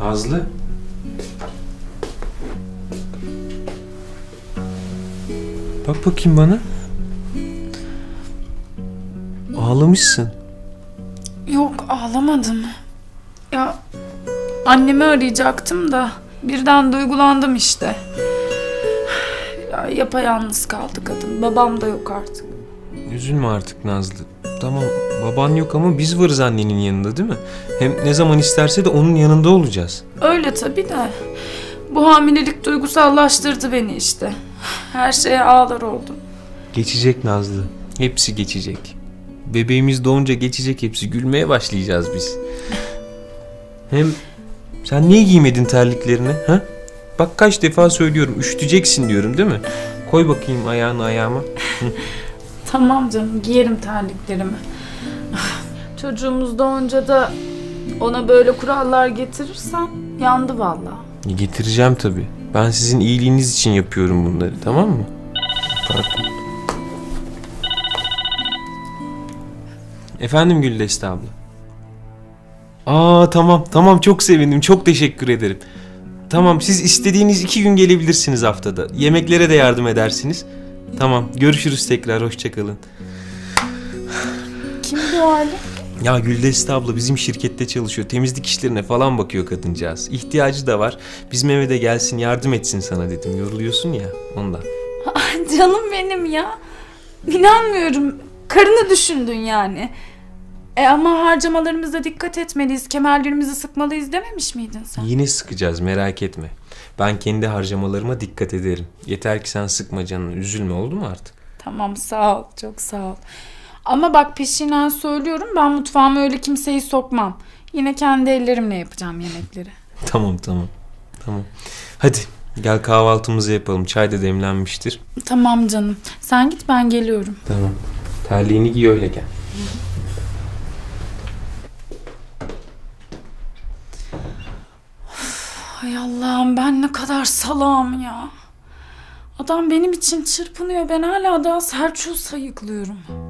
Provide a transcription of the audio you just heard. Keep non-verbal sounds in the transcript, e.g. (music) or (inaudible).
Nazlı. Bak bakayım bana. Ağlamışsın. Yok ağlamadım. Ya annemi arayacaktım da birden duygulandım işte. Ya yapayalnız kaldı kadın. Babam da yok artık. Üzülme artık Nazlı. Tamam baban yok ama biz varız annenin yanında değil mi? Hem ne zaman isterse de onun yanında olacağız. Öyle tabii de. Bu hamilelik duygusallaştırdı beni işte. Her şeye ağlar oldum. Geçecek Nazlı. Hepsi geçecek. Bebeğimiz doğunca geçecek hepsi. Gülmeye başlayacağız biz. Hem sen niye giymedin terliklerini? Ha? Bak kaç defa söylüyorum. Üşüteceksin diyorum değil mi? Koy bakayım ayağını ayağıma. Tamam canım giyerim terliklerimi. Çocuğumuz doğunca da ona böyle kurallar getirirsen yandı vallahi. Getireceğim tabii. Ben sizin iyiliğiniz için yapıyorum bunları tamam mı? Pardon. Efendim Güldeste abla. Aa tamam tamam çok sevindim çok teşekkür ederim. Tamam siz istediğiniz iki gün gelebilirsiniz haftada. Yemeklere de yardım edersiniz. Tamam görüşürüz tekrar hoşçakalın. Kim bu Ali? Ya Güldeste abla bizim şirkette çalışıyor. Temizlik işlerine falan bakıyor kadıncağız. İhtiyacı da var. Bizim eve de gelsin yardım etsin sana dedim. Yoruluyorsun ya ondan. Canım benim ya. İnanmıyorum. Karını düşündün yani. E ama harcamalarımıza dikkat etmeliyiz. Kemerlerimizi sıkmalıyız dememiş miydin sen? Yine sıkacağız merak etme. Ben kendi harcamalarıma dikkat ederim. Yeter ki sen sıkma canını. Üzülme oldu mu artık? Tamam sağ ol. Çok sağ ol. Ama bak peşinden söylüyorum ben mutfağıma öyle kimseyi sokmam. Yine kendi ellerimle yapacağım yemekleri. (laughs) Tamam tamam. Tamam. Hadi gel kahvaltımızı yapalım. Çay da demlenmiştir. Tamam canım. Sen git ben geliyorum. Tamam. Terliğini giy öyle gel. Hay Allah'ım ben ne kadar salağım ya. Adam benim için çırpınıyor. Ben hala daha Selçuk'u sayıklıyorum.